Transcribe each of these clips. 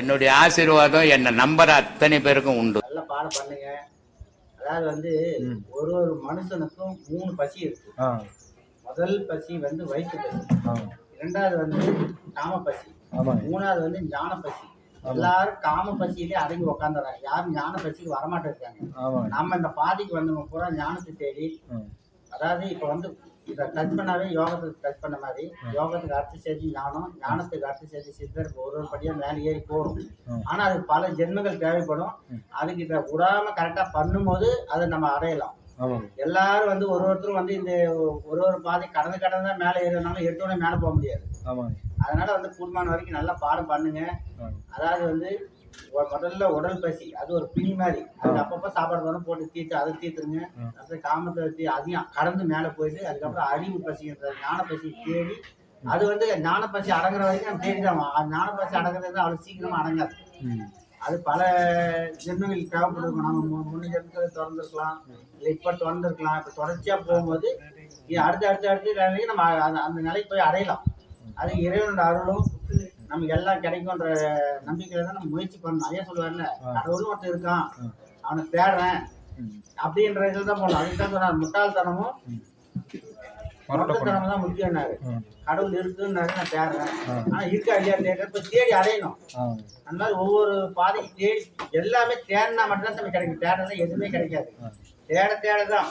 என்னுடைய ஆசீர்வாதம் என்னை நம்புற அத்தனை பேருக்கும் உண்டு. நல்ல பாடம் பண்ணுங்க. அதாவது வந்து ஒரு ஒரு மனுஷனுக்கும் மூணு பசி இருக்கு. முதல் பசி வந்து வயிற்று பசி. இரண்டாவது வந்து காம பசி. மூணாவது வந்து ஞான பசி. எல்லாரும் காம பசியிலே அடங்கி உக்காந்துறாங்க. யாரும் ஞான பசிக்கு வரமாட்டேங்கிறாங்க. ஆமாங்க. நம்ம இந்த பாதிக்கு வந்தவங்க பூரா ஞானத்தை தேடி அதாவது இப்போ வந்து இதை டச் பண்ணாவே யோகத்துக்கு டச் பண்ண மாதிரி. யோகத்துக்கு அடுத்து சேர்த்து ஞானம் ஞானத்துக்கு அடுத்து சேர்த்து சித்தர் ஒரு ஒரு படியாக மேலே ஏறி போகணும் ம். ஆனால் அதுக்கு பல ஜென்மங்கள் தேவைப்படும். அதுக்கு இதை விடாம கரெக்டாக பண்ணும்போது அதை நம்ம அடையலாம். எல்லாரும் வந்து ஒரு ஒருத்தரும் வந்து இந்த ஒரு ஒரு பாதை கடந்து கடந்து தான் மேலே ஏறினாலும் எட்டோட மேலே போக முடியாது. அதனால வந்து கூடுமான வரைக்கும் நல்லா பாடம் பண்ணுங்க. அதாவது வந்து முதல்ல உடல் பசி அது ஒரு பிணி மாதிரி. அது அப்பப்போ சாப்பாடு வந்து போட்டு தீர்த்து அதை தீர்த்துருங்க. அப்புறம் காமத்தை தீ அதையும் கடந்து மேலே போயிட்டு அதுக்கப்புறம் அறிவு பசின்ற ஞான பசி தேடி அது வந்து ஞான பசி அடங்குற வரைக்கும் நம்ம தேடி தான் ஞான பசி அடங்குறது அவ்வளோ சீக்கிரமா அடங்காது. அது பல ஜென்மங்களுக்கு தேவைப்பட்டிருக்கும் நம்ம முன்ன ஜென்மத்தில் திறந்துருக்கலாம். இல்லை இப்போ திறந்துருக்கலாம். இப்போ தொடர்ச்சியாக போகும்போது அடுத்து அடுத்து அடுத்து நம்ம அந்த நிலைக்கு போய் அடையலாம். அது இறைவனோட அருளும் நமக்கு எல்லாம் கிடைக்கும்ன்ற நம்பிக்கையில தான் நம்ம முயற்சி பண்ணணும். ஐயா சொல்லுவார்ல கடவுளும் ஒருத்தன் இருக்கான். அவனை தேடுறேன். அப்படின்ற இதில் தான் போகணும். அதுக்கு தான் சொன்னார் முட்டாள்தனமும் முட்டாள்தனமும் தான் முக்கியம்னாரு. கடவுள் இருக்குன்னாரு நான் தேடுறேன். ஆனால் இருக்கா இல்லையா தேடுறேன் இப்போ தேடி அடையணும். அந்த மாதிரி ஒவ்வொரு பாதைக்கு தேடி எல்லாமே தேடினா மட்டும்தான் நமக்கு கிடைக்கும். தேடலாம் எதுவுமே கிடைக்காது. தேட தேட தான்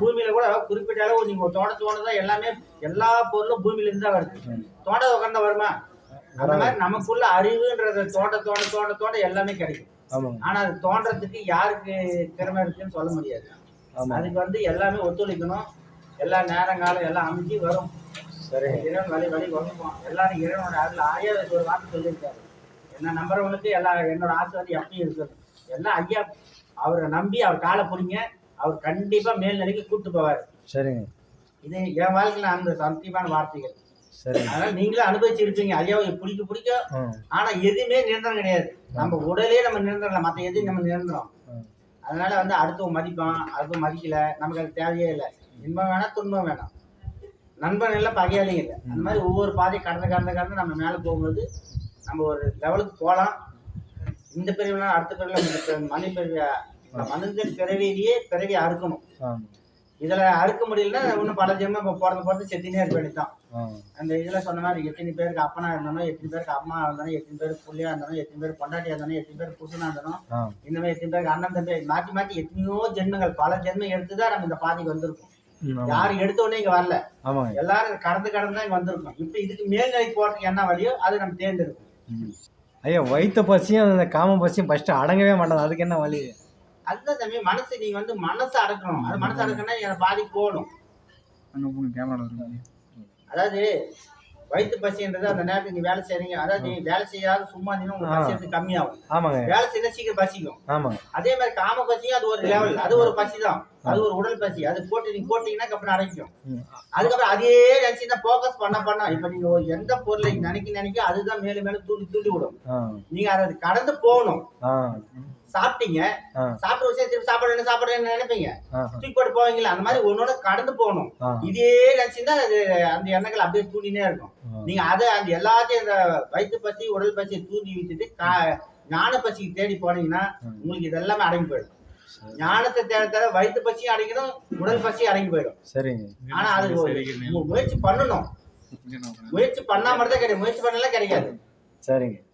பூமியில கூட குறிப்பிட்ட அளவு நீங்க தோட்ட தோண்டதான் எல்லாமே எல்லா பொருளும் பூமியில இருந்து தான் வருது. தோட்ட உட்காந்தா வருமா? அந்த மாதிரி நமக்குள்ள அறிவுன்றது தோட்ட தோண்ட தோண்ட தோண்ட எல்லாமே கிடைக்கும். ஆனா அது தோன்றதுக்கு யாருக்கு திறமை இருக்குன்னு சொல்ல முடியாது. அதுக்கு வந்து எல்லாமே ஒத்துழைக்கணும். எல்லா நேரங்காலம் எல்லாம் அமைஞ்சு வரும். சரி. இறைவன் வழி வழி வகுப்போம் எல்லாரும் இறைவனோட அருள் ஐயா ஒரு வார்த்தை சொல்லியிருக்காரு. என்ன நம்புறவங்களுக்கு எல்லா என்னோட ஆசை வந்து எப்பயும் இருக்குது. எல்லாம் ஐயா அவரை நம்பி அவர் காலை பிடிங்க. அவர் கண்டிப்பா மேல்நிலைக்கு கூட்டு போவார். சரிங்க. இது என் வாழ்க்கையில அந்த சத்தியமான வார்த்தைகள். சரிங்க அதனால நீங்களும் அனுபவிச்சிருப்பீங்க. ஐயாவை பிடிக்க பிடிக்க. ம் ஆனா எதுவுமே நிரந்தரம் கிடையாது. நம்ம உடலே நம்ம நிரந்தரம் மற்ற எதையும் நம்ம நிரந்தரம். அதனால வந்து அடுத்தவன் மதிப்பான். அடுத்தவன் மதிக்கல. நமக்கு அது தேவையே இல்லை. இன்பம் வேணாம் துன்பம் வேணாம். நண்பன் இல்லை பகையாளியும் இல்லை. அந்த மாதிரி ஒவ்வொரு பாதையும் கடந்து கடந்து கடந்து நம்ம மேலே போகும்போது நம்ம ஒரு லெவலுக்கு போகலாம். இந்த பிரிவுலாம் அடுத்த பிரிவில் இந்த பி- மனித பிறவி மனித பிறவிலேயே பிறவி அறுக்கணும். இதில் அறுக்க முடியலன்னா இன்னும் பல ஜென்மம் இப்போ பிறந்து பிறந்து செத்தினே இருக்க வேண்டியதான் அந்த இதில் சொன்ன மாதிரி எத்தனை பேருக்கு அப்பனா இருந்தானோ எத்தனை பேருக்கு அம்மா இருந்தானோ எத்தனை பேருக்கு புள்ளியா இருந்தானோ எத்தனை பேருக்கு பொண்டாட்டியா இருந்தானோ எத்தனை பேருக்கு புருஷனா இருந்தானோ ஆ. இந்த மாதிரி எத்தனை பேருக்கு அண்ணன் தம்பி மாற்றி மாற்றி எத்தனையோ ஜென்மங்கள் பல ஜென்மம் எடுத்து தான் நம்ம இந்த பாதைக்கு வந்திருக்கோம். யாரும் எடுத்த உடனே இங்க வரல. எல்லாரும் கடந்து கடந்து தான் இங்க வந்திருக்கோம். இப்போ இதுக்கு மேல்நிலைக்கு போறதுக்கு என்ன வழியோ அதை நம்ம தேர்ந்தெடுக்கும். ஐயா வயிற்று பசியும் அந்த காம பசியும் ஃபஸ்ட்டு அடங்கவே மாட்டேங்குது. அதுக்கு என்ன வழி? அதுதான் தம்பி மனசு நீங்க வந்து மனசை அடக்கணும். அது மனசு அடக்கணும்னா என் பாதிக்கு போகணும். அதாவது வயிற்று பசின்றது அந்த நேரத்துக்கு நீ வேலை செய்றீங்க. அதாவது நீ வேலை செய்யாத சும்மா இருந்தீங்கன்னா உங்க பசி வந்து கம்மியாகும். ஆமாங்க. வேலை செய்தா சீக்கிரம் பசிக்கும். ஆமாங்க. அதே மாதிரி காம பசியும் அது ஒரு லெவல் அது ஒரு பசி தான் அது ஒரு உடல் பசி. அது போட்டு நீங்க போட்டீங்கன்னா அப்புறம் அடைக்கும் அதுக்கப்புறம் அதே நினைச்சு தான் ஃபோக்கஸ் பண்ண பண்ண. இப்ப நீங்க எந்த பொருளை நினைக்க நினைக்க அதுதான் மேலும் மேலும் தூண்டி தூண்டி விடும். நீங்க அதை கடந்து போகணும். சாப்பிட்டீங்க. சாப்பிட்ட விஷயம் திருப்பி சாப்பாடு என்ன சாப்பாடு என்ன நினைப்பீங்க? தூக்கி போட்டு போவீங்களா அந்த மாதிரி ஒன்னோட கடந்து போகணும். இதே நினைச்சுன்னா அது அந்த எண்ணங்கள் அப்படியே தூண்டினே இருக்கும். நீங்க அதை அந்த எல்லாத்தையும் அந்த வயிற்று பசி உடல் பசியை தூண்டி விட்டுட்டு கா- ஞான பசிக்கு தேடி போனீங்கன்னா உங்களுக்கு இதெல்லாமே அடங்கி போயிடும். ஞானத்தை தேட தேட வயிற்று பசியும் அடங்கிடும் உடல் பசியும் அடங்கி போயிடும். சரிங்க. ஆனா அது முயற்சி பண்ணணும். முயற்சி பண்ணா மட்டும் தான் கிடைக்கும் முயற்சி பண்ணலாம் கிடைக்காது. சரிங்க.